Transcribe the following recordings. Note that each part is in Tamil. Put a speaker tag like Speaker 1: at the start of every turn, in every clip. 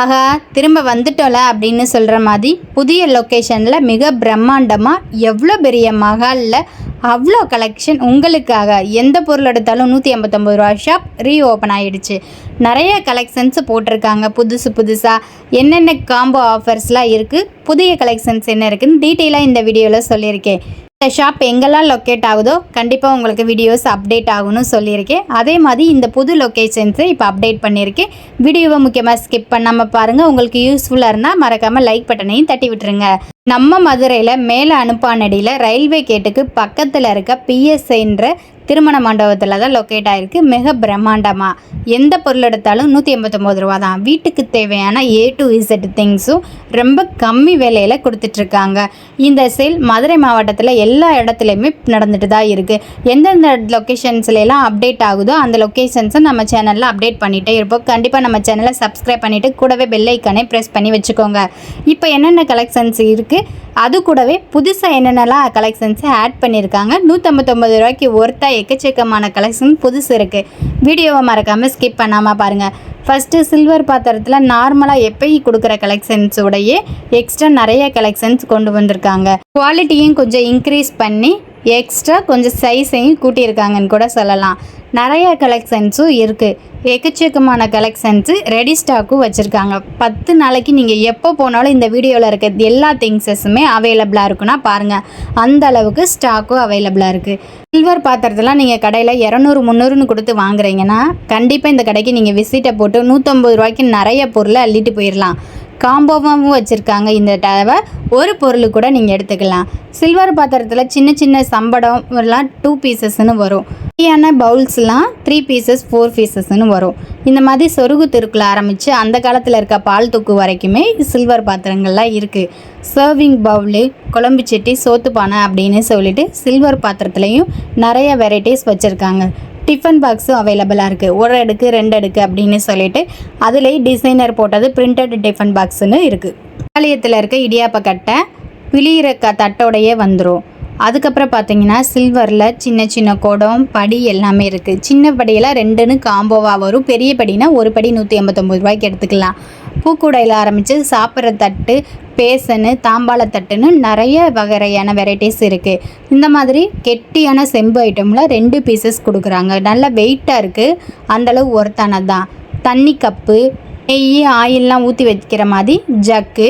Speaker 1: ஆகா திரும்ப வந்துட்டோல அப்படின்னு சொல்கிற மாதிரி புதிய லொக்கேஷனில் மிக பிரம்மாண்டமாக எவ்வளோ பெரிய மஹாலில் அவ்வளோ கலெக்ஷன் உங்களுக்காக. எந்த பொருள் எடுத்தாலும் நூற்றி ஐம்பத்தொம்பது ரூபா ஷாப் ரீ ஓப்பன் ஆகிடுச்சு நிறைய கலெக்ஷன்ஸ் போட்டிருக்காங்க. புதுசு புதுசாக என்னென்ன காம்போ ஆஃபர்ஸ்லாம் இருக்குது புதிய கலெக்ஷன்ஸ் என்ன இருக்குதுன்னு டீட்டெயிலாக இந்த வீடியோவில் சொல்லியிருக்கேன். இந்த ஷாப் எங்கெல்லாம் லொக்கேட் ஆகுதோ கண்டிப்பாக உங்களுக்கு வீடியோஸ் அப்டேட் ஆகும்னு சொல்லியிருக்கேன் அதே மாதிரி இந்த புது லொக்கேஷன்ஸை இப்போ அப்டேட் பண்ணியிருக்கேன் வீடியோவை முக்கியமாக ஸ்கிப் பண்ணாமல் பாருங்கள் உங்களுக்கு யூஸ்ஃபுல்லாக இருந்தால் மறக்காமல் லைக் பட்டனையும் தட்டி விட்டுருங்க. நம்ம மதுரையில் மேலே அனுப்பானடியில் ரயில்வே கேட்டுக்கு பக்கத்தில் இருக்க பிஎஸ்ஐன்ற திருமண மண்டபத்தில் தான் லொக்கேட் ஆகிருக்கு மிக பிரம்மாண்டமாக எந்த பொருள் எடுத்தாலும் நூற்றி எண்பத்தொம்போது ரூபா தான். வீட்டுக்கு தேவையான ஏ டு இசட் திங்ஸும் ரொம்ப கம்மி விலையில் கொடுத்துட்ருக்காங்க. இந்த சேல் மதுரை மாவட்டத்தில் எல்லா இடத்துலையுமே நடந்துட்டு தான் இருக்குது எந்தெந்த லொக்கேஷன்ஸ்லாம் அப்டேட் ஆகுதோ அந்த லொக்கேஷன்ஸை நம்ம சேனலில் அப்டேட் பண்ணிகிட்டே இருப்போம். கண்டிப்பாக நம்ம சேனலை சப்ஸ்கிரைப் பண்ணிவிட்டு கூடவே பெல்லைக்கானே ப்ரெஸ் பண்ணி வச்சுக்கோங்க. இப்போ என்னென்ன கலெக்ஷன்ஸ் இருக்குது அது கூடவே புதுசாக என்னென்னலாம் கலெக்ஷன்ஸை ஆட் பண்ணியிருக்காங்க நூற்றம்பத்தொம்பது ரூபாய்க்கு ஒருத்தா எக்கச்சக்கமான கலெக்ஷன் புதுசு இருக்குது வீடியோவை மறக்காமல் ஸ்கிப் பண்ணாமல் பாருங்கள் ஃபஸ்ட்டு சில்வர் பாத்திரத்தில் நார்மலாக எப்பயும் கொடுக்குற கலெக்ஷன்ஸோடையே எக்ஸ்ட்ரா நிறைய கலெக்ஷன்ஸ் கொண்டு வந்திருக்காங்க. குவாலிட்டியும் கொஞ்சம் இன்க்ரீஸ் பண்ணி எக்ஸ்ட்ரா கொஞ்சம் சைஸையும் கூட்டியிருக்காங்கன்னு கூட சொல்லலாம். நிறைய கலெக்ஷன்ஸும் இருக்குது எக்கச்சக்கமான கலெக்ஷன்ஸு ரெடி ஸ்டாக்கும் வச்சுருக்காங்க. பத்து நாளைக்கு நீங்கள் எப்போ போனாலும் இந்த வீடியோவில் இருக்க எல்லா திங்ஸஸுமே அவைலபிளாக இருக்குன்னா பாருங்கள் அந்த அளவுக்கு ஸ்டாக்கும் அவைலபிளாக இருக்குது சில்வர் பாத்திரத்தெல்லாம் நீங்கள் கடையில் இரநூறு முந்நூறுன்னு கொடுத்து வாங்குறீங்கன்னா கண்டிப்பாக இந்த கடைக்கு நீங்கள் விசிட்டை போட்டு நூற்றம்பது ரூபாய்க்கு நிறைய பொருளை அள்ளிட்டு போயிடலாம் காம்போவாகவும் வச்சுருக்காங்க. இந்த டவை ஒரு பொருள் கூட நீங்கள் எடுத்துக்கலாம். சில்வர் பாத்திரத்தில் சின்ன சின்ன சம்படம் எல்லாம் டூ பீசஸ்னு வரும். குட்டியான பவுல்ஸ்லாம் த்ரீ பீசஸ் ஃபோர் பீசஸ்னு வரும். இந்த மாதிரி சொருகு திருக்குள்ள ஆரம்பித்து அந்த காலத்தில் இருக்க பால் தூக்கு வரைக்குமே சில்வர் பாத்திரங்கள்லாம் இருக்குது சர்விங் பவுலு குழம்பு சட்டி சோத்துப்பானை அப்படின்னு சொல்லிட்டு சில்வர் பாத்திரத்துலேயும் நிறைய வெரைட்டிஸ் வச்சுருக்காங்க. டிஃபன் பாக்ஸும் அவைலபிளாக இருக்குது ஒரு அடுக்கு ரெண்டு அடுக்கு அப்படின்னு சொல்லிட்டு அதுலேயே டிசைனர் போட்டது பிரிண்டட் டிஃபன் பாக்ஸுன்னு இருக்குது ஆலயத்தில் இருக்க இடியாப்ப கட்டை பிளியிற க தட்டோடையே வந்துடும் அதுக்கப்புறம் பார்த்தீங்கன்னா சில்வரில் சின்ன சின்ன குடம் படி எல்லாமே இருக்குது சின்ன படியெல்லாம் ரெண்டுன்னு காம்போவாக வரும். பெரிய படினா ஒரு படி நூற்றி எண்பத்தொம்பது ரூபாய்க்கு எடுத்துக்கலாம். பூக்கூடையில் ஆரம்பித்து சாப்பிட்ற தட்டு பேசனு தாம்பாள தட்டுன்னு நிறைய வகையான வெரைட்டிஸ் இருக்குது இந்த மாதிரி கெட்டியான செம்பு ஐட்டமில் ரெண்டு பீசஸ் கொடுக்குறாங்க. நல்ல வெயிட்டாக இருக்குது அந்தளவு ஒருத்தானது தான் தண்ணி கப்பு நெய் ஆயிலெலாம் ஊற்றி வைக்கிற மாதிரி ஜக்கு.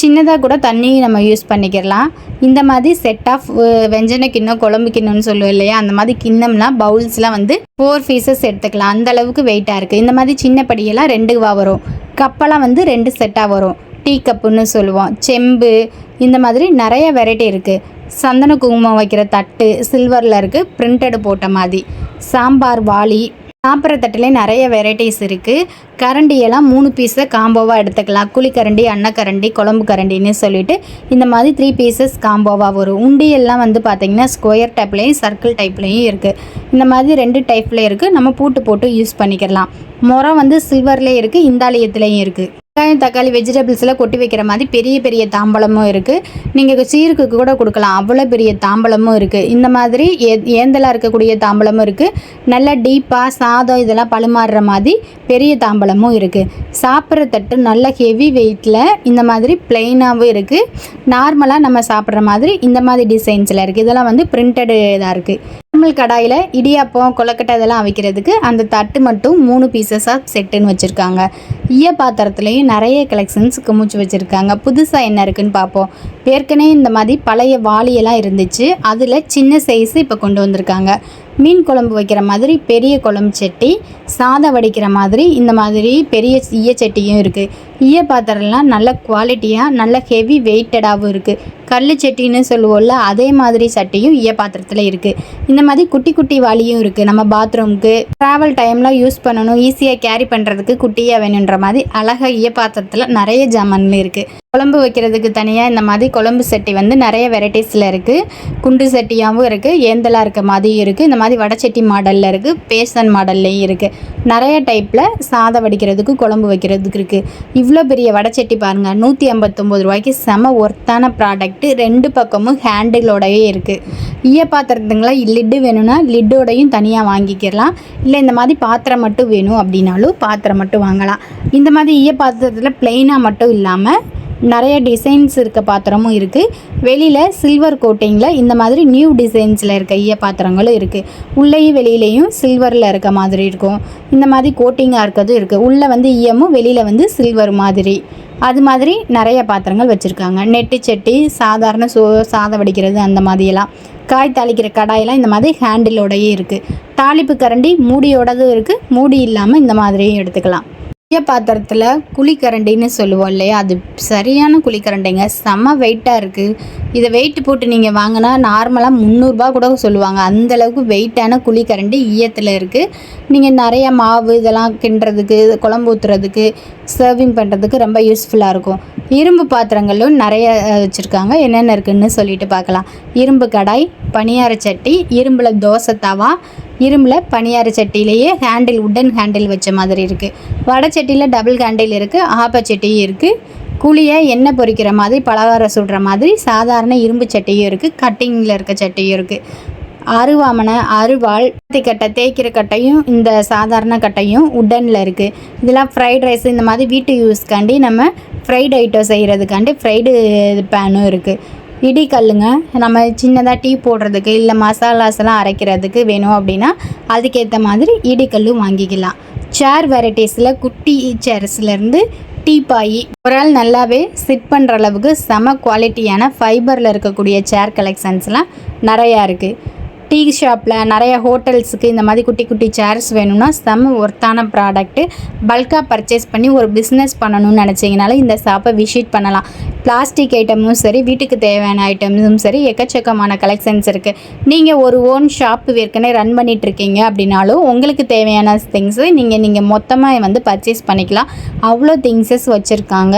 Speaker 1: சின்னதாக கூட தண்ணி நம்ம யூஸ் பண்ணிக்கிறலாம் இந்த மாதிரி செட் ஆஃப் வெஞ்சன கிண்ணம் குழம்பு கிண்ணம்னு சொல்லுவோம் இல்லையா? அந்த மாதிரி கிண்ணம்னா பவுல்ஸ்லாம் வந்து ஃபோர் பீசஸ் எடுத்துக்கலாம். அந்த அளவுக்கு வெயிட்டாக இருக்குது இந்த மாதிரி சின்ன படியெல்லாம் ரெண்டுவா வரும். கப்பெல்லாம் வந்து ரெண்டு செட்டாக வரும். டீ கப்புன்னு சொல்லுவோம். செம்பு இந்த மாதிரி நிறைய வெரைட்டி இருக்குது சந்தன குங்குமம் வைக்கிற தட்டு சில்வரில் இருக்குது பிரிண்டடு போட்ட மாதிரி. சாம்பார் வாளி சாப்பிட்ற தட்டிலே நிறைய வெரைட்டிஸ் இருக்குது கரண்டியெல்லாம் மூணு பீஸை காம்போவாக எடுத்துக்கலாம். குழிக்கரண்டி அன்னக்கரண்டி குழம்பு கரண்டின்னு சொல்லிட்டு இந்த மாதிரி த்ரீ பீசஸ் காம்போவாக வரும். உண்டியெல்லாம் வந்து பார்த்திங்கன்னா ஸ்கொயர் டைப்லேயும் சர்க்கிள் டைப்லேயும் இருக்குது இந்த மாதிரி ரெண்டு டைப்பில் இருக்குது நம்ம பூட்டு போட்டு யூஸ் பண்ணிக்கலாம். முறம் வந்து சில்வர்லேயும் இருக்குது இந்தாலியத்துலேயும் இருக்குது வெங்காயம் தக்காளி வெஜிடபிள்ஸ்லாம் கொட்டி வைக்கிற மாதிரி பெரிய பெரிய தாம்பழமும் இருக்குது நீங்கள் சீருக்கு கூட கொடுக்கலாம். அவ்வளோ பெரிய தாம்பழமும் இருக்குது இந்த மாதிரி ஏ ஏந்தலாக இருக்கக்கூடிய தாம்பழமும் இருக்குது நல்ல டீப்பாக சாதம் இதெல்லாம் பழுமாறுற மாதிரி பெரிய தாம்பழமும் இருக்குது சாப்பிட்ற தட்டு நல்ல ஹெவி வெயிட்டில் இந்த மாதிரி பிளெயினாகவும் இருக்குது நார்மலாக நம்ம சாப்பிட்ற மாதிரி இந்த மாதிரி டிசைன்ஸில் இருக்குது இதெல்லாம் வந்து பிரிண்டடு இதாக இருக்குது நார்மல் கடாயில் இடியாப்பம் கொலக்கட்டை இதெல்லாம் அவிக்கிறதுக்கு அந்த தட்டு மட்டும் மூணு பீசஸாக செட்டுன்னு வச்சுருக்காங்க. ஈய பாத்திரத்துலேயும் நிறைய கலெக்ஷன்ஸ் குமிச்சு வச்சுருக்காங்க. புதுசாக என்ன இருக்குன்னு பார்ப்போம் ஏற்கனவே இந்த மாதிரி பழைய வாளியெல்லாம் இருந்துச்சு. அதில் சின்ன சைஸு இப்போ கொண்டு வந்திருக்காங்க. மீன் குழம்பு வைக்கிற மாதிரி பெரிய குழம்பு சட்டி சாதம் வடிக்கிற மாதிரி இந்த மாதிரி பெரிய ஈய சட்டியும் இருக்குது ஈய பாத்திரம்லாம் நல்ல குவாலிட்டியாக நல்ல ஹெவி வெயிட்டடாகவும் இருக்குது கல் சட்டின்னு சொல்லுவோம்ல அதே மாதிரி சட்டியும் ஈய பாத்திரத்தில் இருக்குது இந்த மாதிரி குட்டி குட்டி வாளியும் இருக்குது நம்ம பாத்ரூமுக்கு ட்ராவல் டைமில் யூஸ் பண்ணணும். ஈஸியாக கேரி பண்ணுறதுக்கு குட்டியாக வேணுன்ற மாதிரி அழகாக ஈய பாத்திரத்தில் நிறைய ஜாமான்கள் இருக்குது குழம்பு வைக்கிறதுக்கு தனியாக இந்த மாதிரி குழம்பு சட்டி வந்து நிறைய வெரைட்டிஸில் இருக்குது குண்டு சட்டியாகவும் இருக்குது ஏந்தலாக இருக்க மாதிரியும் இருக்குது இந்த மாதிரி வடச்சட்டி மாடலில் இருக்குது பேசன் மாடல்லையும் இருக்குது நிறைய டைப்பில் சாதம் வடிக்கிறதுக்கு குழம்பு வைக்கிறதுக்கு இருக்குது இவ்வளோ பெரிய வடச்சட்டி பாருங்கள் நூற்றி ஐம்பத்தொம்போது ரூபாய்க்கு செம ஒர்த்தான ப்ராடக்ட்டு ரெண்டு பக்கமும் ஹேண்டிலோடயே இருக்குது ஈய பாத்திரத்துங்களா லிட்டு வேணும்னா லிட்டோடையும் தனியாக வாங்கிக்கிறலாம் இல்லை இந்த மாதிரி பாத்திரம் மட்டும் வேணும் அப்படின்னாலும் பாத்திரம் மட்டும் வாங்கலாம். இந்த மாதிரி ஈய பாத்திரத்தில் பிளெயினாக மட்டும் இல்லாமல் நிறைய டிசைன்ஸ் இருக்க பாத்திரமும் இருக்குது வெளியில் சில்வர் கோட்டிங்கில் இந்த மாதிரி நியூ டிசைன்ஸில் இருக்க ஈய பாத்திரங்களும் இருக்குது உள்ளேயும் வெளியிலையும் சில்வரில் இருக்க மாதிரி இருக்கும். இந்த மாதிரி கோட்டிங்காக இருக்கிறதும் இருக்குது உள்ளே வந்து ஈயமும் வெளியில் வந்து சில்வர் மாதிரி. அது மாதிரி நிறைய பாத்திரங்கள் வச்சுருக்காங்க. நெட்டு சட்டி சாதாரண சோ சாதம் வடிக்கிறது அந்த மாதிரியெல்லாம். காய் தாளிக்கிற கடாயெல்லாம் இந்த மாதிரி ஹேண்டிலோடையே இருக்குது தாளிப்பு கரண்டி மூடியோடதும் இருக்குது மூடி இல்லாமல் இந்த மாதிரியும் எடுத்துக்கலாம். பெரிய பாத்திரத்தில் குழிக்கரண்டின்னு சொல்லுவோம் இல்லையா? அது சரியான குழிக்கரண்டிங்க. செம்ம வெயிட்டாக இருக்குது இதை வெயிட் போட்டு நீங்கள் வாங்கினா நார்மலாக முந்நூறுரூபா கூட சொல்லுவாங்க. அந்தளவுக்கு வெயிட்டான குழிக்கரண்டி ஈயத்தில் இருக்குது நீங்கள் நிறைய மாவு இதெல்லாம் கிண்டுறதுக்கு குழம்பு ஊற்றுறதுக்கு சர்விங் பண்ணுறதுக்கு ரொம்ப யூஸ்ஃபுல்லாக இருக்கும். இரும்பு பாத்திரங்களும் நிறைய வச்சுருக்காங்க. என்னென்ன இருக்குதுன்னு சொல்லிட்டு பார்க்கலாம். இரும்பு கடாய் பணியார சட்டி இரும்பில் தோசை தவா இரும்பில் பணியார சட்டியிலேயே ஹேண்டில் உட்டன் ஹேண்டில் வச்ச மாதிரி இருக்குது வடை சட்டியில் டபுள் ஹேண்டில் இருக்குது ஆப்பச்சட்டியும் இருக்குது குழியை எண்ணெய் பொரிக்கிற மாதிரி பலகாரம் சுடுற மாதிரி சாதாரண இரும்பு சட்டியும் இருக்குது கட்டிங்கில் இருக்க சட்டியும் இருக்குது அருவாமனை அருவாள் கட்டை தேய்க்கிற கட்டையும் இந்த சாதாரண கட்டையும் உட்டனில் இருக்குது இதெல்லாம் ஃப்ரைட் ரைஸ் இந்த மாதிரி வீட்டு யூஸ்க்காண்டி நம்ம ஃப்ரைட் ஐட்டம் செய்கிறதுக்காண்டி ஃப்ரைடு பேனும் இருக்குது இடிக்கல்லுங்க நம்ம சின்னதாக டீ போடுறதுக்கு இல்லை மசாலாஸ்லாம் அரைக்கிறதுக்கு வேணும் அப்படின்னா அதுக்கேற்ற மாதிரி இடிக்கல்லும் வாங்கிக்கலாம். சேர் வெரைட்டிஸில் குட்டி சேர்ஸ்லேருந்து டீப்பாயி ஒரு ஆள் நல்லாவே சிட் பண்ணுற அளவுக்கு செம குவாலிட்டியான ஃபைபரில் இருக்கக்கூடிய சேர் கலெக்ஷன்ஸ்லாம் நிறையா இருக்குது டீ ஷாப்பில் நிறைய ஹோட்டல்ஸுக்கு இந்த மாதிரி குட்டி குட்டி சேர்ஸ் வேணும்னா செம்ம ஒர்த்தான ப்ராடக்ட்டு பல்காக பர்ச்சேஸ் பண்ணி ஒரு பிஸ்னஸ் பண்ணணும்னு நினச்சிங்கனால இந்த ஷாப்பை விசிட் பண்ணலாம். பிளாஸ்டிக் ஐட்டமும் சரி வீட்டுக்கு தேவையான ஐட்டம்ஸும் சரி எக்கச்சக்கமான கலெக்ஷன்ஸ் இருக்குது நீங்கள் ஒரு ஓன் ஷாப் ஏற்கனவே ரன் பண்ணிகிட்ருக்கீங்க அப்படின்னாலும் உங்களுக்கு தேவையான திங்ஸு நீங்கள் நீங்கள் மொத்தமாக வந்து பர்ச்சேஸ் பண்ணிக்கலாம். அவ்வளோ திங்ஸஸ் வச்சுருக்காங்க.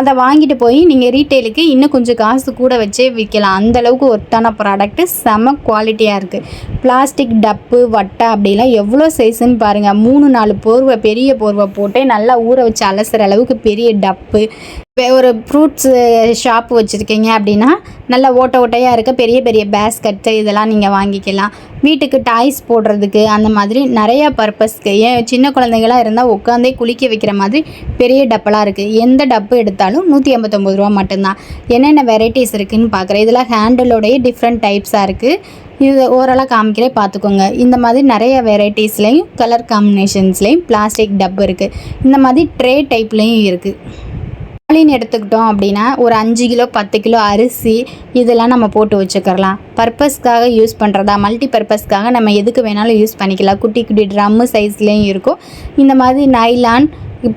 Speaker 1: அதை வாங்கிட்டு போய் நீங்கள் ரீட்டெயிலுக்கு இன்னும் கொஞ்சம் காசு கூட வச்சே விற்கலாம் அந்தளவுக்கு ஒர்த்தான ப்ராடக்ட்டு செம குவாலிட்டியாக இருக்குது பிளாஸ்டிக் டப்பு வட்டை அப்படிலாம் எவ்வளோ சைஸுன்னு பாருங்கள் மூணு நாலு போர்வை பெரிய போர்வை போட்டு நல்லா ஊற வச்சு அலசுகிற அளவுக்கு பெரிய டப்பு. ஒரு ஃப்ரூட்ஸு ஷாப் வச்சுருக்கீங்க அப்படின்னா நல்லா ஓட்ட ஓட்டையாக இருக்க பெரிய பெரிய பேஸ்கட்ஸு இதெல்லாம் நீங்கள் வாங்கிக்கலாம். வீட்டுக்கு டாய்ஸ் போடுறதுக்கு அந்த மாதிரி நிறையா பர்பஸ்க்கு ஏன் சின்ன குழந்தைங்களாக இருந்தால் உட்காந்தே குளிக்க வைக்கிற மாதிரி பெரிய டப்பெல்லாம் இருக்குது எந்த டப்பு எடுத்தாலும் நூற்றி ஐம்பத்தொம்பது ரூபா மட்டும்தான். என்னென்ன வெரைட்டிஸ் இருக்குதுன்னு பார்க்குறேன் இதில் ஹேண்டிலோடைய டிஃப்ரெண்ட் டைப்ஸாக இருக்குது இது ஓரளவு காமிக்கிறே பார்த்துக்கோங்க இந்த மாதிரி நிறைய வெரைட்டிஸ்லேயும் கலர் காம்பினேஷன்ஸ்லேயும் பிளாஸ்டிக் டப்பு இருக்குது இந்த மாதிரி ட்ரே டைப்லேயும் இருக்குது தக்காளின்னு எடுத்துக்கிட்டோம் அப்படின்னா ஒரு அஞ்சு கிலோ பத்து கிலோ அரிசி இதெல்லாம் நம்ம போட்டு வச்சுக்கிறலாம். பர்பஸ்க்காக யூஸ் பண்ணுறதா மல்டி பர்பஸ்க்காக நம்ம எதுக்கு வேணாலும் யூஸ் பண்ணிக்கலாம். குட்டி குட்டி ட்ரம்மு சைஸ்லேயும் இருக்கும். இந்த மாதிரி நைலான்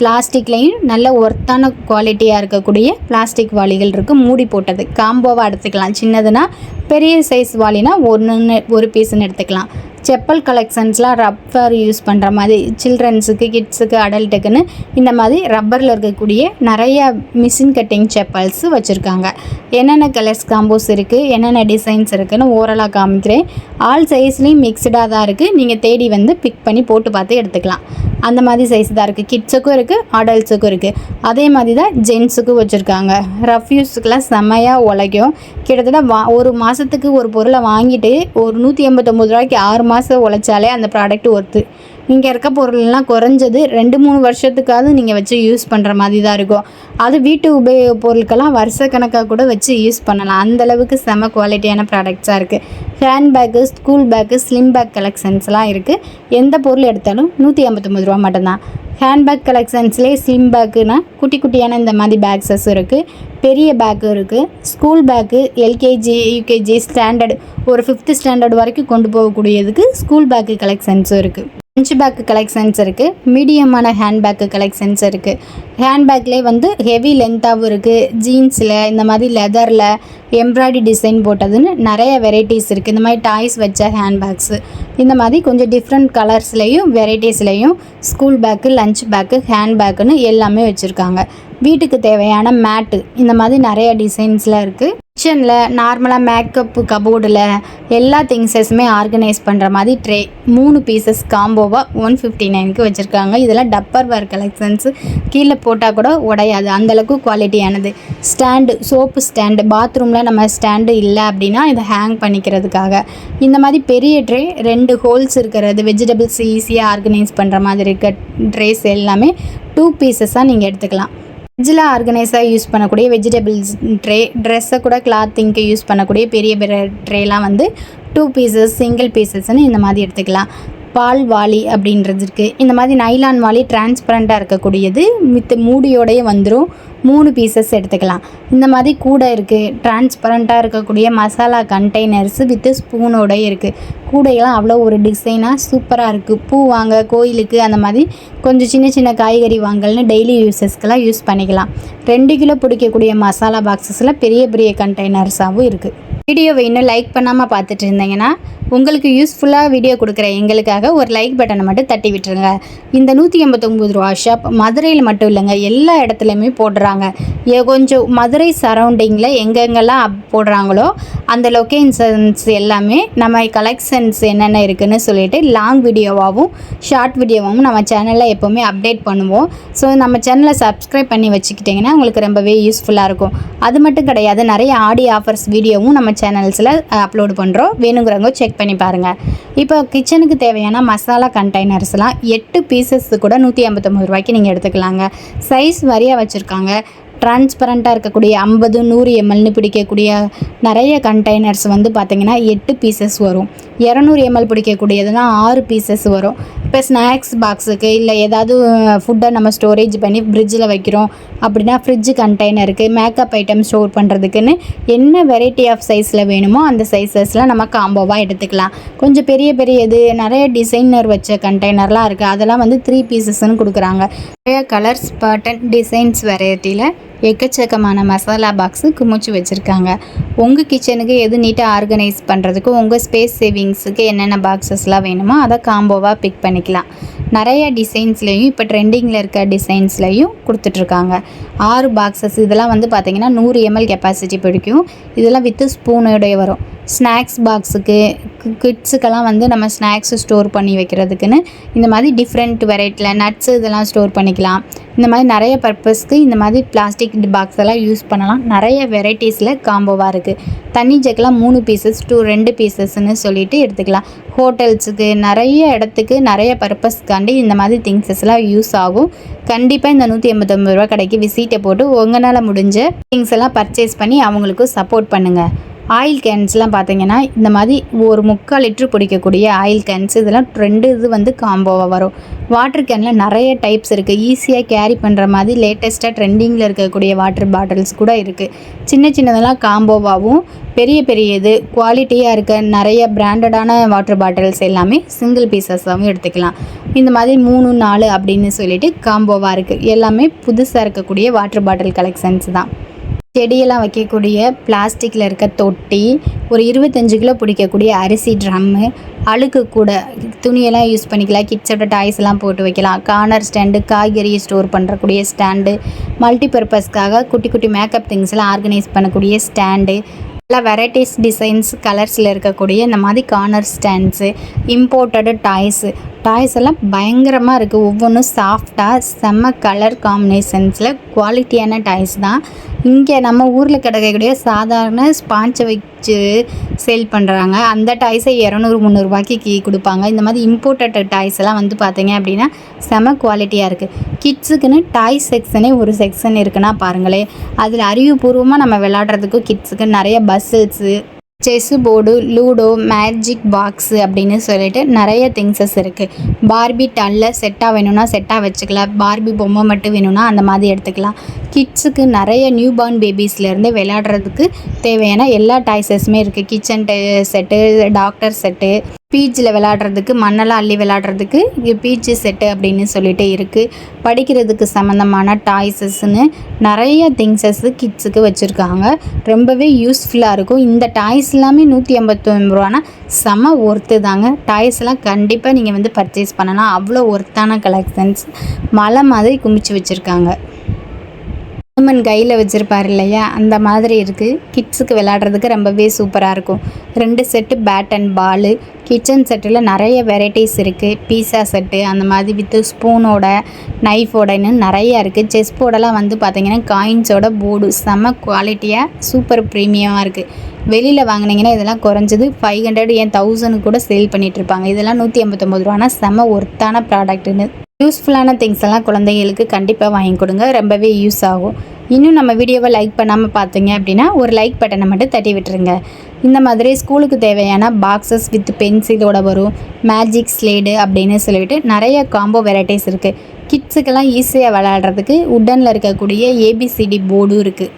Speaker 1: பிளாஸ்டிக்லேயும் நல்ல ஒர்த்தான குவாலிட்டியாக இருக்கக்கூடிய பிளாஸ்டிக் வாளிகள் இருக்குது மூடி போட்டது காம்போவாக எடுத்துக்கலாம். சின்னதுன்னா பெரிய சைஸ் வாளினா ஒன்று ஒரு பீஸ்ன்னு எடுத்துக்கலாம். செப்பல் கலெக்ஷன்ஸ்லாம் ரப்பர் யூஸ் பண்ணுற மாதிரி சில்ட்ரன்ஸுக்கு கிட்ஸுக்கு அடல்ட்டுக்குன்னு இந்த மாதிரி ரப்பரில் இருக்கக்கூடிய நிறைய மிஷின் கட்டிங் செப்பல்ஸ் வச்சுருக்காங்க. என்னென்ன கலர்ஸ் காம்போஸ் இருக்குது என்னென்ன டிசைன்ஸ் இருக்குதுன்னு ஓரலாக காமிக்கிறேன். ஆல் சைஸ்லேயும் மிக்சடாக தான் இருக்குது நீங்கள் தேடி வந்து பிக் பண்ணி போட்டு பார்த்து எடுத்துக்கலாம். அந்த மாதிரி சைஸ் தான் இருக்குது கிட்ஸுக்கும் இருக்குது அடல்ட்ஸுக்கும் இருக்குது அதே மாதிரி தான் ஜென்ஸுக்கும் வச்சுருக்காங்க. ரஃப்யூஸுக்கெலாம் செம்மையாக உழைக்கும். கிட்டத்தட்ட வா ஒரு மாதத்துக்கு ஒரு பொருளை வாங்கிட்டு ஒரு நூற்றி எண்பத்தொம்பது ரூபாய்க்கு ஆறு மாதம் உழைச்சாலே அந்த ப்ராடக்ட் ஒர்த்து இங்கே இருக்க பொருள்லாம் குறைஞ்சது ரெண்டு மூணு வருஷத்துக்காவது நீங்கள் வச்சு யூஸ் பண்ணுற மாதிரி தான் இருக்கும். அது வீட்டு உபயோக பொருட்கெல்லாம் வருஷக்கணக்காக கூட வச்சு யூஸ் பண்ணலாம். அந்தளவுக்கு செம குவாலிட்டியான ப்ராடக்ட்ஸாக இருக்குது handbag school bag slim bag கலெக்ஷன்ஸ்லாம் இருக்குது எந்த பொருள் எடுத்தாலும் நூற்றி ஐம்பத்தொம்பது ரூபா மட்டும்தான். ஹேண்ட் பேக் கலெக்ஷன்ஸ்லேயே ஸ்லிம் பேக்குன்னா குட்டி குட்டியான இந்த மாதிரி பேக்ஸஸ் இருக்குது பெரிய பேக்கும் இருக்குது school bag LKG UKG standard ஒரு ஃபிஃப்த்து ஸ்டாண்டர்ட் வரைக்கும் கொண்டு போகக்கூடியதுக்கு ஸ்கூல் பேக்கு கலெக்ஷன்ஸும் இருக்குது லஞ்ச் பேக்கு கலெக்ஷன்ஸ் இருக்குது மீடியமான ஹேண்ட் பேக்கு கலெக்ஷன்ஸ் இருக்குது ஹேண்ட் பேக்லேயே வந்து ஹெவி லென்த்தாகவும் இருக்குது ஜீன்ஸில் இந்த மாதிரி லெதரில் எம்ப்ராய்டி டிசைன் போட்டதுன்னு நிறைய வெரைட்டிஸ் இருக்குது இந்த மாதிரி டாய்ஸ் வச்ச ஹேண்ட் பேக்ஸு இந்த மாதிரி கொஞ்சம் டிஃப்ரெண்ட் கலர்ஸ்லேயும் வெரைட்டிஸ்லேயும் school bag lunch bag hand பேக்குன்னு எல்லாமே வச்சுருக்காங்க. வீட்டுக்கு தேவையான மேட்டு இந்த மாதிரி நிறைய டிசைன்ஸில் இருக்குது கிச்சனில் நார்மலாக மேக்கப்பு கபோர்டில் எல்லா திங்ஸஸுமே ஆர்கனைஸ் பண்ணுற மாதிரி ட்ரே மூணு பீசஸ் காம்போவாக ஒன் ஃபிஃப்டி நைனுக்கு வச்சுருக்காங்க. இதெல்லாம் டப்பர் வேர் கலெக்ஷன்ஸு கீழே போட்டால் கூட உடையாது. அந்தளவுக்கு குவாலிட்டியானது ஸ்டாண்டு சோப்பு ஸ்டாண்டு பாத்ரூமில் நம்ம ஸ்டாண்டு இல்லை அப்படின்னா இதை ஹேங் பண்ணிக்கிறதுக்காக. இந்த மாதிரி பெரிய ட்ரே ரெண்டு ஹோல்ஸ் இருக்கிறது. வெஜிடபிள்ஸ் ஈஸியாக ஆர்கனைஸ் பண்ணுற மாதிரி இருக்க ட்ரேஸ் எல்லாமே டூ பீசஸாக நீங்கள் எடுத்துக்கலாம். ஃப்ரிட்ஜில் ஆர்கனைஸாக யூஸ் பண்ணக்கூடிய வெஜிடபிள்ஸ் ட்ரே ட்ரெஸ்ஸை கூட கிளாத்திங்க்கு யூஸ் பண்ணக்கூடிய பெரிய பெரிய ட்ரேலாம் வந்து டூ பீசஸ் சிங்கிள் பீசஸ்னு இந்த மாதிரி எடுத்துக்கலாம். பால் வாளி அப்படின்றது இருக்குது இந்த மாதிரி நைலான் வாளி டிரான்ஸ்பரண்ட்டாக இருக்கக்கூடியது வித் மூடியோடையே வந்துடும் மூணு பீசஸ் எடுத்துக்கலாம். இந்த மாதிரி கூடை இருக்குது டிரான்ஸ்பரண்ட்டாக இருக்கக்கூடிய மசாலா கண்டெய்னர்ஸ் வித்து ஸ்பூனோடய இருக்குது கூடையெல்லாம் அவ்வளோ ஒரு டிசைனாக சூப்பராக இருக்குது பூ வாங்க கோயிலுக்கு அந்த மாதிரி கொஞ்சம் சின்ன சின்ன காய்கறி வாங்கல்னு டெய்லி யூஸஸ்க்கெல்லாம் யூஸ் பண்ணிக்கலாம். ரெண்டு கிலோ பிடிக்கக்கூடிய மசாலா பாக்ஸஸில் பெரிய பெரிய கண்டெய்னர்ஸாகவும் இருக்குது வீடியோவை இன்னும் லைக் பண்ணாமல் பார்த்துட்டு இருந்தீங்கன்னா உங்களுக்கு யூஸ்ஃபுல்லாக வீடியோ கொடுக்குற எங்களுக்காக ஒரு லைக் பட்டனை மட்டும் தட்டி விட்டுருங்க. இந்த நூற்றி எண்பத்தொம்பது ரூபா ஷாப் மதுரையில் மட்டும் இல்லைங்க எல்லா இடத்துலையுமே போடுறாங்க. ஏ கொஞ்சம் மதுரை சரௌண்டிங்கில் எங்கெங்கெல்லாம் போடுறாங்களோ அந்த லொக்கேஷன்ஸ் எல்லாமே நம்ம கலெக்ஷன்ஸ் என்னென்ன இருக்குதுன்னு சொல்லிட்டு லாங் வீடியோவாகவும் ஷார்ட் வீடியோவாகவும் நம்ம சேனலில் எப்போவுமே அப்டேட் பண்ணுவோம். ஸோ நம்ம சேனலை சப்ஸ்கிரைப் பண்ணி வச்சுக்கிட்டிங்கன்னா உங்களுக்கு ரொம்பவே யூஸ்ஃபுல்லாக இருக்கும். அது மட்டும் கிடையாது நிறைய ஆடி ஆஃபர்ஸ் வீடியோவும் நம்ம சேனல்ஸில் அப்லோடு பண்ணுறோம் வேணுங்கிறவங்க செக் பண்ணி பாருங்கள் இப்போ கிச்சனுக்கு தேவையான மசாலா கண்டெய்னர்ஸ்லாம் எட்டு பீசஸ் கூட நூற்றி ஐம்பத்தொம்பது ரூபாய்க்கு நீங்கள் எடுத்துக்கலாங்க. சைஸ் வரியாக வச்சுருக்காங்க. டிரான்ஸ்பரண்ட்டாக இருக்கக்கூடிய ஐம்பது நூறு எம்எல்னு பிடிக்கக்கூடிய நிறைய கண்டெய்னர்ஸ் வந்து பார்த்திங்கன்னா எட்டு பீசஸ் வரும். இரநூறு எம்எல் பிடிக்கக்கூடியதுனால் ஆறு பீசஸ் வரும். இப்போ ஸ்நாக்ஸ் பாக்ஸுக்கு இல்லை ஏதாவது ஃபுட்டை நம்ம ஸ்டோரேஜ் பண்ணி ஃப்ரிட்ஜில் வைக்கிறோம் அப்படின்னா ஃப்ரிட்ஜ் கண்டெய்னருக்கு மேக்கப் ஐட்டம் ஸ்டோர் பண்ணுறதுக்குன்னு என்ன வெரைட்டி ஆஃப் சைஸில் வேணுமோ அந்த சைஸஸில் நம்ம காம்போவாக எடுத்துக்கலாம். கொஞ்சம் பெரிய பெரிய இது நிறைய டிசைனர் வச்ச கண்டெய்னர்லாம் இருக்குது அதெல்லாம் வந்து த்ரீ பீசஸ்ன்னு கொடுக்குறாங்க. நிறைய கலர்ஸ் பேட்டன் டிசைன்ஸ் வெரைட்டியில் எக்கச்சக்கமான மசாலா பாக்ஸு குமிச்சு வச்சுருக்காங்க. உங்கள் கிச்சனுக்கு எது நீட்டாக ஆர்கனைஸ் பண்ணுறதுக்கு உங்கள் ஸ்பேஸ் சேவிங்ஸுக்கு என்னென்ன பாக்ஸஸ்லாம் வேணுமோ அதை காம்போவாக பிக் பண்ணிக்கலாம். நிறைய டிசைன்ஸ்லேயும் இப்போ ட்ரெண்டிங்கில் இருக்க டிசைன்ஸ்லேயும் கொடுத்துட்ருக்காங்க. ஆறு பாக்ஸஸ் இதெல்லாம் வந்து பார்த்திங்கன்னா நூறு எம்எல் கெப்பாசிட்டி பிடிக்கும். இதெல்லாம் வித்து ஸ்பூனோடைய வரும். ஸ்நாக்ஸ் பாக்ஸுக்கு கிட்ஸுக்கெல்லாம் வந்து நம்ம ஸ்நாக்ஸு ஸ்டோர் பண்ணி வைக்கிறதுக்குன்னு இந்த மாதிரி டிஃப்ரெண்ட் வெரைட்டியில் நட்ஸு இதெல்லாம் ஸ்டோர் பண்ணிக்கலாம். இந்த மாதிரி நிறைய பர்பஸ்க்கு இந்த மாதிரி பிளாஸ்டிக் பாக்ஸ் எல்லாம் யூஸ் பண்ணலாம். நிறைய வெரைட்டிஸில் காம்போவாக இருக்குது தண்ணி ஜக்கெலாம் மூணு பீசஸ் டூ ரெண்டு பீசஸ்ன்னு சொல்லிட்டு எடுத்துக்கலாம். ஹோட்டல்ஸுக்கு நிறைய இடத்துக்கு நிறைய பர்பஸ்க்காண்டி இந்த மாதிரி திங்ஸஸ்லாம் யூஸ் ஆகும். கண்டிப்பாக இந்த நூற்றி எண்பத்தொம்பது ரூபா கடைக்கு விசிட்டை போட்டு உங்களால் முடிஞ்ச திங்ஸ் எல்லாம் பர்ச்சேஸ் பண்ணி அவங்களுக்கும் சப்போர்ட் பண்ணுங்கள் ஆயில் கேன்ஸ்லாம் பார்த்தீங்கன்னா இந்த மாதிரி ஒரு முக்கால் லிட்ரு பிடிக்கக்கூடிய ஆயில் கேன்ஸ் இதெல்லாம் ரெண்டு இது வந்து காம்போவாக வரும். வாட்டர் கேனில் நிறைய டைப்ஸ் இருக்குது ஈஸியாக கேரி பண்ணுற மாதிரி லேட்டஸ்ட்டாக ட்ரெண்டிங்கில் இருக்கக்கூடிய வாட்டர் பாட்டில்ஸ் கூட இருக்குது சின்ன சின்னதெல்லாம் காம்போவாகவும் பெரிய பெரிய இது குவாலிட்டியாக இருக்க நிறைய பிராண்டடான வாட்டர் பாட்டில்ஸ் எல்லாமே சிங்கிள் பீசஸாகவும் எடுத்துக்கலாம். இந்த மாதிரி மூணு நாலு அப்படின்னு சொல்லிட்டு காம்போவாக இருக்குது எல்லாமே புதுசாக இருக்கக்கூடிய வாட்டர் பாட்டில் கலெக்ஷன்ஸ் தான். செடியெல்லாம் வைக்கக்கூடிய பிளாஸ்டிக்கில் இருக்க தொட்டி ஒரு இருபத்தஞ்சு கிலோ பிடிக்கக்கூடிய அரிசி ட்ரம்மு அழுக்கு கூட துணியெல்லாம் யூஸ் பண்ணிக்கலாம். கிட்ஸோட டாய்ஸ் எல்லாம் போட்டு வைக்கலாம். கார்னர் ஸ்டாண்டு காய்கறி ஸ்டோர் பண்ணுறக்கூடிய ஸ்டாண்டு மல்டிபர்பஸ்க்காக குட்டி குட்டி மேக்கப் திங்ஸ் எல்லாம் ஆர்கனைஸ் பண்ணக்கூடிய ஸ்டாண்டு நல்லா வெரைட்டிஸ் டிசைன்ஸ் கலர்ஸில் இருக்கக்கூடிய இந்த மாதிரி corner stands imported toys toys எல்லாம் பயங்கரமாக இருக்குது ஒவ்வொன்றும் சாஃப்டாக செம்ம கலர் காம்பினேஷன்ஸில் குவாலிட்டியான டாய்ஸ் தான். இங்கே நம்ம ஊரில் கிடைக்கக்கூடிய சாதாரண ஸ்பாஞ்சை வச்சு சேல் பண்ணுறாங்க. அந்த டாய்ஸை இரநூறு முந்நூறுபாய்க்கு கீ கொடுப்பாங்க. இந்த மாதிரி இம்போர்ட்டட் டாய்ஸ் எல்லாம் வந்து பார்த்தீங்க அப்படின்னா செம குவாலிட்டியாக இருக்குது கிட்ஸுக்குன்னு டாய்ஸ் செக்ஷனே ஒரு செக்ஷன் இருக்குன்னா பாருங்களேன். அதில் அறிவுபூர்வமாக நம்ம விளாட்றதுக்கும் கிட்ஸுக்கு நிறைய puzzles chess board ludo magic box அப்படின்னு சொல்லிட்டு நிறைய திங்ஸஸ் இருக்குது பார்பி டல்ல செட்டாக வேணும்னா செட்டாக வச்சுக்கலாம். பார்பி பொம்மை மட்டும் வேணும்னா அந்த மாதிரி எடுத்துக்கலாம். கிட்ஸுக்கு நிறைய நியூ பார்ன் பேபிஸ்லேருந்து விளையாடுறதுக்கு தேவையான எல்லா டாய்ஸஸுமே இருக்குது கிச்சன் செட்டு டாக்டர் செட்டு பீச்சில் விளாட்றதுக்கு மண்ணெல்லாம் அள்ளி விளாட்றதுக்கு பீச்சு செட்டு அப்படின்னு சொல்லிட்டு இருக்குது படிக்கிறதுக்கு சம்மந்தமான டாய்ஸஸ்ன்னு நிறைய திங்ஸஸ்ஸு கிட்ஸுக்கு வச்சுருக்காங்க. ரொம்பவே யூஸ்ஃபுல்லாக இருக்கும். இந்த டாய்ஸ் எல்லாமே நூற்றி ஐம்பத்தொம்பது ரூபானா செம ஒர்த்து தாங்க. டாய்ஸ்லாம் கண்டிப்பாக நீங்கள் வந்து பர்ச்சேஸ் பண்ணலாம். அவ்வளோ ஒர்த்தான கலெக்ஷன்ஸ் மலை மாதிரி குமிச்சு வச்சுருக்காங்க. ஹனுமன் கையில் வச்சுருப்பார் இல்லையா? அந்த மாதிரி இருக்குது கிட்ஸுக்கு விளாட்றதுக்கு ரொம்பவே சூப்பராக இருக்கும். ரெண்டு set bat and ball kitchen settle நிறைய வெரைட்டிஸ் இருக்குது பீஸா செட்டு அந்த மாதிரி வித்து ஸ்பூனோட நைஃபோடன்னு நிறையா இருக்குது செஸ் போர்டெல்லாம் வந்து பார்த்திங்கன்னா காயின்ஸோட போர்டு செம்ம குவாலிட்டியாக சூப்பர் ப்ரீமியமாக இருக்குது வெளியில் வாங்கினீங்கன்னா இதெல்லாம் குறைஞ்சது ஃபைவ் ஹண்ட்ரட் ஏன் தௌசண்ட் கூட சேல் பண்ணிகிட்ருப்பாங்க இதெல்லாம் நூற்றி ஐம்பத்தொம்பது ரூபானா செம்ம ஒர்த்தான ப்ராடக்ட்டுன்னு யூஸ்ஃபுல்லான திங்ஸ் எல்லாம் குழந்தைகளுக்கு கண்டிப்பாக வாங்கி கொடுங்க. ரொம்பவே யூஸ் ஆகும். இன்னும் நம்ம வீடியோவை லைக் பண்ணாமல் பார்த்தீங்க அப்படின்னா ஒரு லைக் பட்டனை மட்டும் தட்டி விட்டுருங்க. இந்த மாதிரி ஸ்கூலுக்கு தேவையான பாக்ஸஸ் வித் பென்சிலோட வரும். மேஜிக் ஸ்லேடு அப்படின்னு சொல்லிவிட்டு நிறைய காம்போ வெரைட்டிஸ் இருக்குது கிட்ஸுக்கெல்லாம் ஈஸியாக விளையாடுறதுக்கு உட்டனில் இருக்கக்கூடிய ஏபிசிடி போர்டும் இருக்குது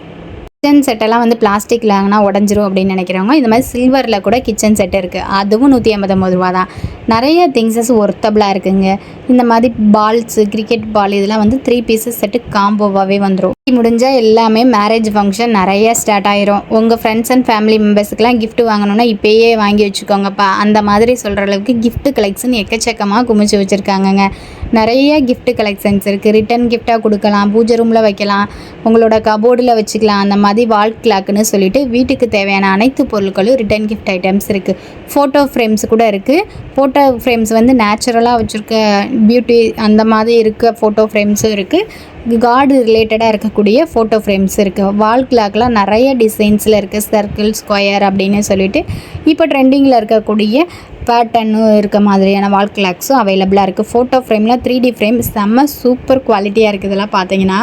Speaker 1: கிச்சன் செட்டெல்லாம் வந்து பிளாஸ்டிக்கில் வாங்கினா உடஞ்சிரும் அப்படின்னு நினைக்கிறவங்க இந்த மாதிரி சில்வரில் கூட கிச்சன் செட் இருக்குது அதுவும் நூற்றி ஐம்பத்தொம்பது ரூபா தான். நிறைய திங்ஸஸ் ஒர்த்தபிளாக இருக்குங்க. இந்த மாதிரி பால்ஸு கிரிக்கெட் பால் இதெல்லாம் வந்து த்ரீ பீசஸ் செட்டு காம்போவாகவே வந்துடும் முடிஞ்சால் எல்லாமே மேரேஜ் ஃபங்க்ஷன் நிறைய ஸ்டார்ட் ஆயிரும். உங்கள் ஃப்ரெண்ட்ஸ் அண்ட் ஃபேமிலி மெம்பர்ஸுக்கெலாம் கிஃப்ட் வாங்கணும்னா இப்போயே வாங்கி வச்சுக்கோங்கப்பா. அந்த மாதிரி சொல்கிற அளவுக்கு கிஃப்ட் கலெக்ஷன் எக்கச்சக்கமாக குமிச்சு வச்சுருக்காங்கங்க. நிறைய கிஃப்ட் கலெக்ஷன்ஸ் இருக்குது ரிட்டன் கிஃப்டாக கொடுக்கலாம் பூஜை ரூமில் வைக்கலாம் உங்களோட கபோர்டில் வச்சுக்கலாம் அந்த மாதிரி வால் கிளாக்குன்னு சொல்லிட்டு வீட்டுக்கு தேவையான அனைத்து பொருட்களும் ரிட்டன் கிஃப்ட் ஐட்டம்ஸ் இருக்குது ஃபோட்டோ ஃப்ரேம்ஸ் கூட இருக்குது ஃபோட்டோ ஃப்ரேம்ஸ் வந்து நேச்சுரலாக வச்சுருக்க பியூட்டி அந்த மாதிரி இருக்க ஃபோட்டோ ஃப்ரேம்ஸும் இருக்குது காடு ரிலேட்டடாக இருக்கக்கூடிய ஃபோட்டோ ஃப்ரேம்ஸ் இருக்குது வால் கிளாக்லாம் நிறைய டிசைன்ஸில் இருக்குது சர்க்கிள் ஸ்கொயர் அப்படின்னு சொல்லிட்டு இப்போ ட்ரெண்டிங்கில் இருக்கக்கூடிய பேட்டர்னும் இருக்க மாதிரியான வால் கிளாக்ஸும் அவைலபிளாக இருக்குது ஃபோட்டோ ஃப்ரேமில் த்ரீ டி ஃப்ரேம் செம்ம சூப்பர் குவாலிட்டியாக இருக்குது. இதெல்லாம் பார்த்தீங்கன்னா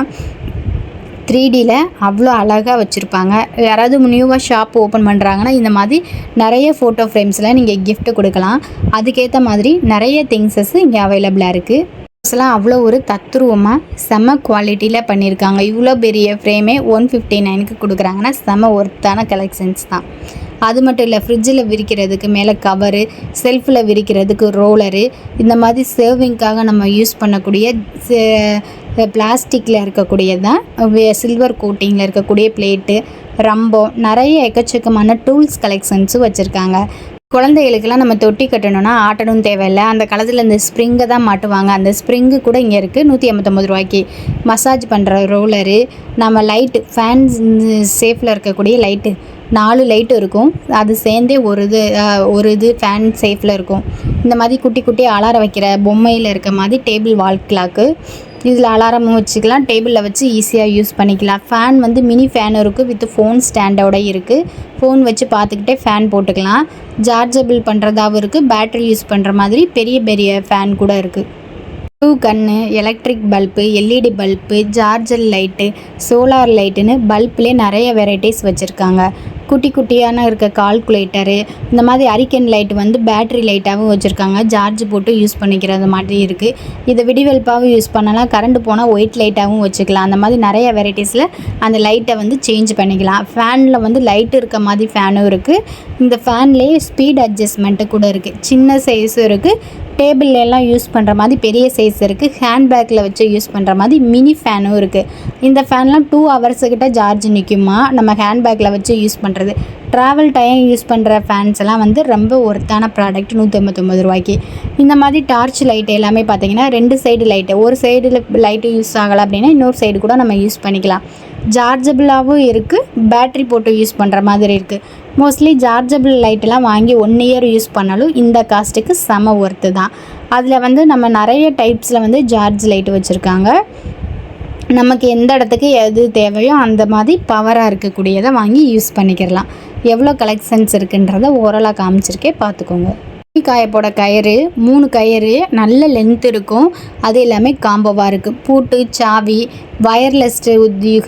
Speaker 1: த்ரீ டியில் அவ்வளோ அழகாக வச்சுருப்பாங்க. யாராவது நியூவாக ஷாப் ஓப்பன் பண்ணுறாங்கன்னா இந்த மாதிரி நிறைய ஃபோட்டோ ஃப்ரேம்ஸ்லாம் நீங்கள் கிஃப்ட்டு கொடுக்கலாம். அதுக்கேற்ற மாதிரி நிறைய திங்ஸஸ் இங்கே அவைலபிளாக இருக்குது எல்லாம் அவ்வளோ ஒரு தத்ரூபமாக செம்ம குவாலிட்டியில் பண்ணியிருக்காங்க. இவ்வளோ பெரிய ஃப்ரேமே ஒன் ஃபிஃப்டி நைனுக்கு கொடுக்குறாங்கன்னா செம்ம ஒர்த்தான கலெக்ஷன்ஸ் தான். அது மட்டும் இல்லை ஃப்ரிட்ஜில் விரிக்கிறதுக்கு மேலே கவரு செல்ஃபில் விரிக்கிறதுக்கு ரோலரு இந்த மாதிரி சர்விங்க்காக நம்ம யூஸ் பண்ணக்கூடிய பிளாஸ்டிக்கில் இருக்கக்கூடியதான் சில்வர் கோட்டிங்கில் இருக்கக்கூடிய பிளேட்டு ரம்பம் நிறைய எக்கச்சக்கமான டூல்ஸ் கலெக்ஷன்ஸும் வச்சுருக்காங்க. குழந்தைகளுக்கெல்லாம் நம்ம தொட்டி கட்டணும்னா ஆட்டணும் தேவையில்லை. அந்த காலத்தில் இந்த ஸ்ப்ரிங்கை தான் மாட்டுவாங்க. அந்த ஸ்ப்ரிங்கு கூட இங்கே இருக்குது நூற்றி ஐம்பத்தொம்பது ரூபாய்க்கு மசாஜ் பண்ணுற ரோலரு நம்ம லைட்டு ஃபேன்ஸ் சேஃபில் இருக்கக்கூடிய லைட்டு நாலு லைட்டு இருக்கும். அது சேர்ந்தே ஒரு இது ஒரு இது ஃபேன் சேஃபில் இருக்கும். இந்த மாதிரி குட்டி குட்டி அலாரம் வைக்கிற பொம்மையில் இருக்க மாதிரி டேபிள் வால் கிளாக்கு இதில் அலாரமும் வச்சுக்கலாம். டேபிளில் வச்சு ஈஸியாக யூஸ் பண்ணிக்கலாம். ஃபேன் வந்து மினி ஃபேன் இருக்குது வித் ஃபோன் ஸ்டாண்டோட இருக்குது ஃபோன் வச்சு பார்த்துக்கிட்டே ஃபேன் போட்டுக்கலாம். சார்ஜபிள் பண்ணுறதாகவும் இருக்குது பேட்டரி யூஸ் பண்ணுற மாதிரி பெரிய பெரிய ஃபேன் கூட இருக்குது blue gun electric bulb LED bulb charger light solar லைட்டுன்னு பல்ப்லேயே நிறைய வெரைட்டிஸ் வச்சுருக்காங்க. குட்டி குட்டியான இருக்க கால்குலேட்டரு இந்த மாதிரி அரிக்கன் லைட் வந்து பேட்டரி லைட்டாகவும் வச்சுருக்காங்க. சார்ஜ் போட்டு யூஸ் பண்ணிக்கிறது மாதிரி இருக்குது இதை விடிவெல்ப்பாகவும் யூஸ் பண்ணலாம். கரண்ட் போனால் ஒயிட் லைட்டாகவும் வச்சுக்கலாம். அந்த மாதிரி நிறைய வெரைட்டிஸில் அந்த லைட்டை வந்து சேஞ்ச் பண்ணிக்கலாம். ஃபேனில் வந்து லைட் இருக்க மாதிரி ஃபேனும் இருக்குது இந்த ஃபேன்லேயே ஸ்பீட் அட்ஜஸ்ட்மெண்ட்டு கூட இருக்குது சின்ன சைஸும் இருக்குது டேபிள் எல்லாம் யூஸ் பண்ணுற மாதிரி பெரிய சைஸ் இருக்குது ஹேண்ட்பேக்கில் வச்சு யூஸ் பண்ணுற மாதிரி மினி ஃபேனும் இருக்குது இந்த ஃபேன்லாம் டூ ஹவர்ஸுக்கிட்ட சார்ஜ் நிற்குமா நம்ம ஹேண்ட்பேக்கில் வச்சு யூஸ் பண்ணுறது ட்ராவல் டைம் யூஸ் பண்ணுற ஃபேன்ஸ் எல்லாம் வந்து ரொம்ப ஒர்த்தான ப்ராடக்ட் நூற்றி ஐம்பத்தொம்பது ரூபாய்க்கு. இந்த மாதிரி டார்ச் லைட் எல்லாமே பார்த்தீங்கன்னா ரெண்டு சைடு லைட்டு ஒரு சைடில் லைட்டு யூஸ் ஆகலை அப்படின்னா இன்னொரு சைடு கூட நம்ம யூஸ் பண்ணிக்கலாம். சார்ஜபிளாகவும் இருக்குது பேட்ரி போட்டு யூஸ் பண்ணுற மாதிரி இருக்குது மோஸ்ட்லி சார்ஜபிள் லைட்டெல்லாம் வாங்கி ஒன் இயர் யூஸ் பண்ணாலும் இந்த காஸ்ட்டுக்கு செம ஒர்த்து தான். அதில் வந்து நம்ம நிறைய டைப்ஸில் வந்து சார்ஜ் லைட் வச்சுருக்காங்க. நமக்கு எந்த இடத்துக்கு எது தேவையோ அந்த மாதிரி பவராக இருக்கக்கூடியதை வாங்கி யூஸ் பண்ணிக்கிறலாம் எவ்வளோ கலெக்ஷன்ஸ் இருக்குன்றதை ஓரலாக காமிச்சிருக்கே பார்த்துக்கோங்க. காயப்போட கயிறு மூணு கயிறு நல்ல லென்த் இருக்கும். அது எல்லாமே காம்போவாக இருக்குது பூட்டு சாவி wireless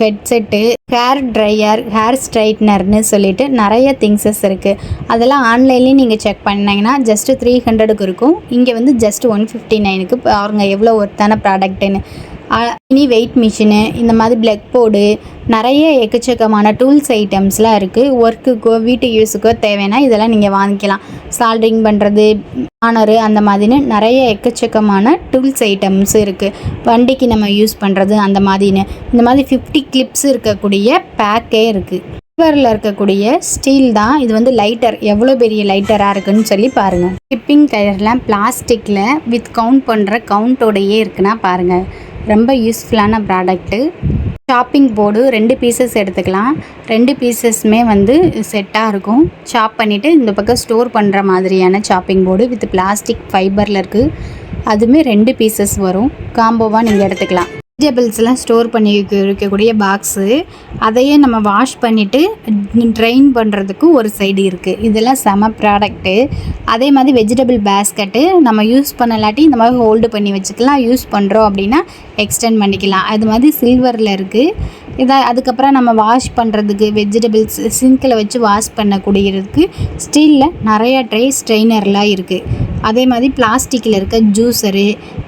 Speaker 1: headset hair dryer hair ஸ்ட்ரைட்னர்னு சொல்லிட்டு நிறைய திங்ஸஸ் இருக்குது அதெல்லாம் ஆன்லைன்லேயும் நீங்கள் செக் பண்ணிங்கன்னா ஜஸ்ட்டு த்ரீ ஹண்ட்ரடுக்கு இருக்கும். இங்கே வந்து ஜஸ்ட் ஒன் ஃபிஃப்டி நைனுக்கு பாருங்க எவ்வளோ ஒர்த்தான ப்ராடக்ட்டுன்னு மினி வெயிட் மிஷினு இந்த மாதிரி பிளக் போர்டு நிறைய எக்கச்சக்கமான டூல்ஸ் ஐட்டம்ஸ்லாம் இருக்குது ஒர்க்குக்கோ வீட்டு யூஸுக்கோ தேவைன்னா இதெல்லாம் நீங்கள் வாங்கிக்கலாம். சால்ட்ரிங் பண்ணுறது ஆனரு அந்த மாதிரின்னு நிறைய எக்கச்சக்கமான டூல்ஸ் ஐட்டம்ஸ் இருக்குது வண்டிக்கு நம்ம யூஸ் பண்ணுறது அந்த மாதிரின்னு. இந்த மாதிரி ஃபிஃப்டி கிளிப்ஸ் இருக்கக்கூடிய பேக்கே இருக்குது சில்வரில் இருக்கக்கூடிய ஸ்டீல் தான். இது வந்து லைட்டர் எவ்வளோ பெரிய லைட்டராக இருக்குன்னு சொல்லி பாருங்கள் ஷிப்பிங் கயர்லாம் பிளாஸ்டிக்கில் வித் கவுண்ட் பண்ணுற கவுண்டோடையே இருக்குன்னா பாருங்கள் ரொம்ப யூஸ்ஃபுல்லான ப்ராடக்ட்டு ஷாப்பிங் போர்டு ரெண்டு பீசஸ் எடுத்துக்கலாம். ரெண்டு பீசஸ்மே வந்து செட்டாக இருக்கும். சாப் பண்ணிவிட்டு இந்த பக்கம் ஸ்டோர் பண்ணுற மாதிரியான சாப்பிங் போர்டு வித் பிளாஸ்டிக் ஃபைபரில் இருக்குது அதுவுமே ரெண்டு பீசஸ் வரும். காம்போவாக நீங்கள் எடுத்துக்கலாம். வெஜிடபிள்ஸ்லாம் ஸ்டோர் பண்ணி இருக்கக்கூடிய பாக்ஸு அதையே நம்ம வாஷ் பண்ணிவிட்டு ட்ரைன் பண்ணுறதுக்கு ஒரு சைடு இருக்குது இதெல்லாம் செம ப்ராடக்ட்டு அதே மாதிரி வெஜிடபிள் பேஸ்கெட்டு நம்ம யூஸ் பண்ணலாட்டி இந்த மாதிரி ஹோல்டு பண்ணி வச்சுக்கலாம். யூஸ் பண்ணுறோம் அப்படின்னா எக்ஸ்டெண்ட் பண்ணிக்கலாம். அது மாதிரி சில்வரில் இருக்குது இதை அதுக்கப்புறம் நம்ம வாஷ் பண்ணுறதுக்கு வெஜிடபிள்ஸ் சிங்கில் வச்சு வாஷ் பண்ணக்கூடியதுக்கு ஸ்டீலில் நிறையா ட்ரை ஸ்ட்ரெயினர்லாம் இருக்குது அதே மாதிரி பிளாஸ்டிக்கில் இருக்க ஜூஸரு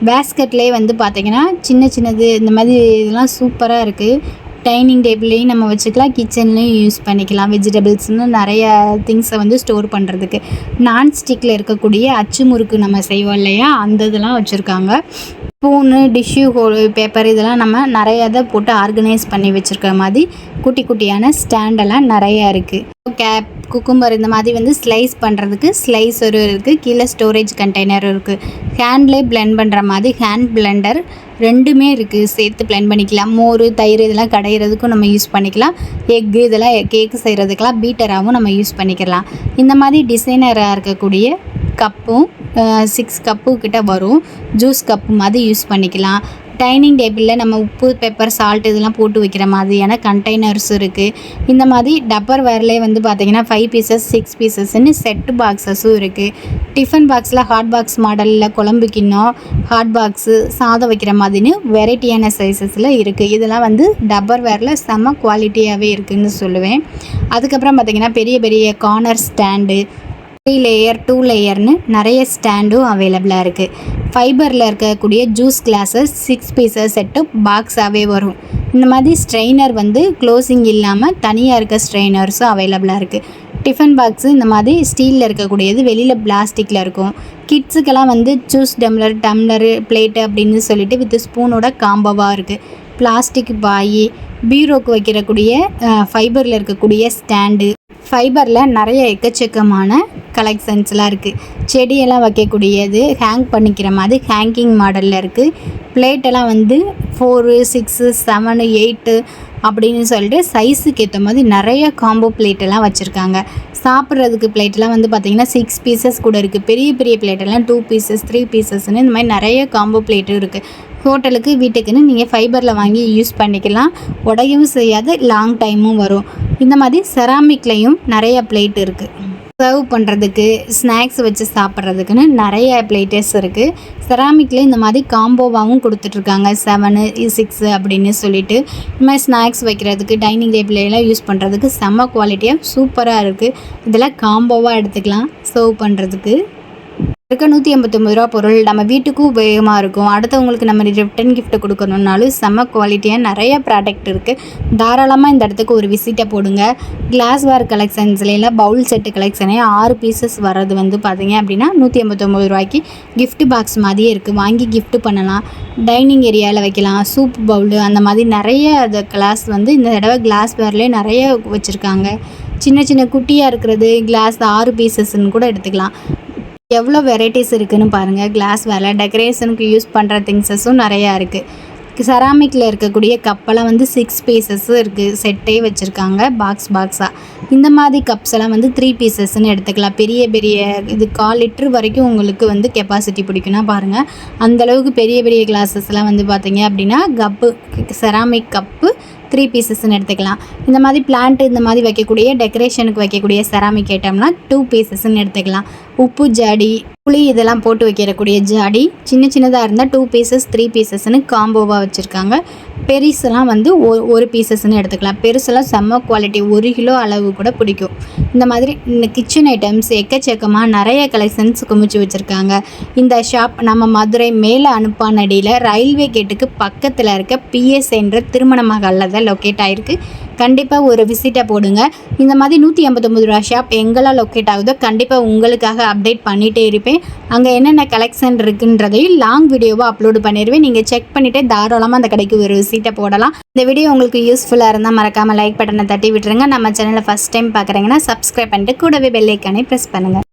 Speaker 1: பேஸ்கெட்லேயே வந்து பார்த்திங்கன்னா சின்ன சின்னது இந்த மாதிரி இதெல்லாம் சூப்பராக இருக்குது டைனிங் டேபிள்லேயும் நம்ம வச்சுக்கலாம் கிச்சன்லேயும் யூஸ் பண்ணிக்கலாம். வெஜிடபிள்ஸ்னு நிறைய திங்ஸை வந்து ஸ்டோர் பண்ணுறதுக்கு நான்ஸ்டிக்கில் இருக்கக்கூடிய அச்சு முறுக்கு நம்ம செய்வோம் இல்லையா? அந்த இதெல்லாம் வச்சுருக்காங்க. ஸ்பூனு டிஷ்யூ ஹோல் பேப்பர் இதெல்லாம் நம்ம நிறைய இதை போட்டு ஆர்கனைஸ் பண்ணி வச்சுருக்க மாதிரி குட்டி குட்டியான ஸ்டாண்டெல்லாம் நிறையா இருக்குது கேப் குக்கும்பர் இந்த மாதிரி வந்து ஸ்லைஸ் பண்ணுறதுக்கு ஸ்லைஸரும் இருக்குது கீழே ஸ்டோரேஜ் கண்டெய்னரும் இருக்குது ஹேண்ட்லேயே பிளெண்ட் பண்ணுற மாதிரி ஹேண்ட் பிளெண்டர் ரெண்டுமே இருக்குது சேர்த்து பிளான் பண்ணிக்கலாம். மோர் தயிர் இதெல்லாம் கடையிறதுக்கும் நம்ம யூஸ் பண்ணிக்கலாம். எக்கு இதெல்லாம் கேக்கு செய்கிறதுக்கெல்லாம் பீட்டராகவும் நம்ம யூஸ் பண்ணிக்கலாம். இந்த மாதிரி டிசைனராக இருக்கக்கூடிய கப்பும் சிக்ஸ் கப்பு கிட்ட வரும். ஜூஸ் கப்பு மாதிரி யூஸ் பண்ணிக்கலாம். டைனிங் டேபிளில் நம்ம உப்பு பெப்பர் சால்ட் இதெல்லாம் போட்டு வைக்கிற மாதிரியான கண்டெய்னர்ஸ் இருக்குது இந்த மாதிரி டப்பர் வேர்லேயே வந்து பார்த்திங்கன்னா ஃபைவ் பீசஸ் சிக்ஸ் பீசஸ்ன்னு செட்டு பாக்ஸஸும் இருக்குது டிஃபன் பாக்ஸில் ஹாட் பாக்ஸ் மாடலில் குழம்பு கிண்ணம் ஹாட் பாக்ஸு சாதம் வைக்கிற மாதிரின்னு வெரைட்டியான சைஸஸில் இருக்குது இதெல்லாம் வந்து டப்பர் வேரில் செம்ம குவாலிட்டியாகவே இருக்குதுன்னு சொல்லுவேன். அதுக்கப்புறம் பார்த்திங்கன்னா பெரிய பெரிய corner stand three layer two லேயர்னு நிறைய ஸ்டாண்டும் அவைலபிளாக இருக்குது ஃபைபரில் இருக்கக்கூடிய juice glasses six pieces set பாக்ஸாகவே வரும். இந்த மாதிரி ஸ்ட்ரெயினர் வந்து க்ளோசிங் இல்லாமல் தனியாக இருக்க ஸ்ட்ரெயினர்ஸும் அவைலபிளாக இருக்குது டிஃபன் பாக்ஸு இந்த மாதிரி ஸ்டீலில் இருக்கக்கூடியது வெளியில் பிளாஸ்டிக்கில் இருக்கும். கிட்ஸுக்கெல்லாம் வந்து ஜூஸ் டம்ளர் டம்ளரு பிளேட்டு அப்படின்னு சொல்லிட்டு வித் ஸ்பூனோட காம்போவாக இருக்குது பிளாஸ்டிக் பாய் பீரோக்கு வைக்கிறக்கூடிய ஃபைபரில் இருக்கக்கூடிய ஸ்டாண்டு ஃபைபரில் நிறைய எக்கச்சக்கமான கலெக்ஷன்ஸ்லாம் இருக்குது செடியெல்லாம் வைக்கக்கூடியது ஹேங் பண்ணிக்கிற மாதிரி ஹேங்கிங் மாடலில் இருக்குது பிளேட்டெல்லாம் வந்து ஃபோரு சிக்ஸு செவனு எயிட்டு அப்படின்னு சொல்லிட்டு சைஸுக்கு ஏற்ற மாதிரி நிறைய காம்போ பிளேட்டெல்லாம் வச்சுருக்காங்க. சாப்பிட்றதுக்கு பிளேட்டெல்லாம் வந்து பார்த்திங்கன்னா சிக்ஸ் பீசஸ் கூட இருக்குது பெரிய பெரிய பிளேட்டெல்லாம் டூ பீசஸ் த்ரீ பீசஸ்னு இந்த மாதிரி நிறைய காம்போ பிளேட்டும் இருக்குது ஹோட்டலுக்கு வீட்டுக்குன்னு நீங்கள் ஃபைபரில் வாங்கி யூஸ் பண்ணிக்கலாம். உடையவும் செய்யாது லாங் டைமும் வரும். இந்த மாதிரி செராமிக்லேயும் நிறைய பிளேட் இருக்குது சர்வ் பண்ணுறதுக்கு ஸ்நாக்ஸ் வச்சு சாப்பிட்றதுக்குன்னு நிறைய பிளேட்டஸ் இருக்குது செராமிக்கில் இந்த மாதிரி காம்போவாகவும் கொடுத்துட்ருக்காங்க. செவனு சிக்ஸு அப்படின்னு சொல்லிட்டு. இந்த மாதிரி ஸ்நாக்ஸ் வைக்கிறதுக்கு டைனிங் டேபிளெல்லாம் யூஸ் பண்ணுறதுக்கு செம்ம குவாலிட்டியாக சூப்பராக இருக்குது இதெல்லாம் காம்போவாக எடுத்துக்கலாம் சர்வ் பண்ணுறதுக்கு இருக்க நூற்றி ஐம்பத்தொம்பது ரூபா பொருள் நம்ம வீட்டுக்கும் உபயோகமாக இருக்கும். அடுத்தவங்களுக்கு நம்ம ரிட்டன் gift கொடுக்கணுன்னாலும் செம்ம குவாலிட்டியாக நிறைய ப்ராடக்ட் இருக்குது தாராளமாக இந்த இடத்துக்கு ஒரு விசிட்டை போடுங்க. கிளாஸ்வேர் கலெக்ஷன்ஸ்லாம் பவுல் செட்டு கலெக்ஷனே ஆறு பீசஸ் வர்றது வந்து பார்த்தீங்க அப்படின்னா நூற்றி ஐம்பத்தொம்பது ரூபாய்க்கு கிஃப்ட் பாக்ஸ் மாதிரியே இருக்குது வாங்கி கிஃப்ட் பண்ணலாம். டைனிங் ஏரியாவில் வைக்கலாம். சூப் பவுலு அந்த மாதிரி நிறைய அந்த கிளாஸ் வந்து இந்த தடவை கிளாஸ் வேர்லேயே நிறைய வச்சுருக்காங்க. சின்ன சின்ன குட்டியாக இருக்கிறது கிளாஸ் ஆறு பீசஸ்ன்னு கூட எடுத்துக்கலாம். எவ்வளோ வெரைட்டிஸ் இருக்குதுன்னு பாருங்கள் கிளாஸ் வேலை டெக்கரேஷனுக்கு யூஸ் பண்ணுற திங்ஸஸும் நிறையா இருக்குது செராமிக்கில் இருக்கக்கூடிய கப்பெல்லாம் வந்து சிக்ஸ் பீசஸும் இருக்குது செட்டே வச்சுருக்காங்க பாக்ஸ் பாக்ஸாக இந்த மாதிரி கப்ஸ் எல்லாம் வந்து த்ரீ பீசஸ்ன்னு எடுத்துக்கலாம். பெரிய பெரிய இது கால் லிட்டர் வரைக்கும் உங்களுக்கு வந்து கெப்பாசிட்டி பிடிக்கும்னா பாருங்கள் அந்தளவுக்கு பெரிய பெரிய கிளாஸஸ்லாம் வந்து பார்த்தீங்க அப்படின்னா கப்பு செராமிக் கப்பு த்ரீ பீசஸ்ன்னு எடுத்துக்கலாம். இந்த மாதிரி பிளான்ட் இந்த மாதிரி வைக்கக்கூடிய டெக்கரேஷனுக்கு வைக்கக்கூடிய செராமிக் ஐட்டம்லாம் டூ பீசஸ்ன்னு எடுத்துக்கலாம். உப்பு ஜாடி புளி இதெல்லாம் போட்டு வைக்கிறக்கூடிய ஜாடி. சின்ன சின்னதாக இருந்தால் டூ பீசஸ் த்ரீ பீசஸ்னு காம்போவாக வச்சுருக்காங்க. பெருசெல்லாம் வந்து ஒ ஒரு பீசஸ்ன்னு எடுத்துக்கலாம். பெருசெல்லாம் செம்ம குவாலிட்டி ஒரு கிலோ அளவு கூட பிடிக்கும். இந்த மாதிரி இந்த கிச்சன் ஐட்டம்ஸ் எக்கச்சக்கமாக நிறைய கலெக்ஷன்ஸ் குமிச்சு வச்சுருக்காங்க. இந்த ஷாப் நம்ம மதுரை மேலே அனுப்பானடியில் ரயில்வே கேட்டுக்கு பக்கத்தில் இருக்க பிஎஸ்என்ற திருமண மகளில் தான் லொக்கேட் ஆகிருக்கு கண்டிப்பாக ஒரு விசிட்டை போடுங்க. இந்த மாதிரி நூற்றி ஐம்பத்தொம்பது ரூபா ஷாப் எங்கெல்லாம் லொக்கேட் ஆகுதோ கண்டிப்பாக உங்களுக்காக அப்டேட் பண்ணிகிட்டே இருப்பேன். அங்கே என்னென்ன கலெக்ஷன் இருக்குன்றதையும் லாங் வீடியோவாக அப்லோடு பண்ணிடுவேன் நீங்கள் செக் பண்ணிவிட்டு தாராளமாக அந்த கடைக்கு ஒரு விசிட்டை போடலாம். இந்த வீடியோ உங்களுக்கு யூஸ்ஃபுல்லாக இருந்தால் மறக்காமல் லைக் பட்டனை தட்டி விட்டுருங்க. நம்ம சேனலை ஃபஸ்ட் டைம் பார்க்குறீங்கன்னா சப்ஸ்கிரைப் பண்ணிட்டு கூடவே பெல்லைக்கானே ப்ரெஸ் பண்ணுங்கள்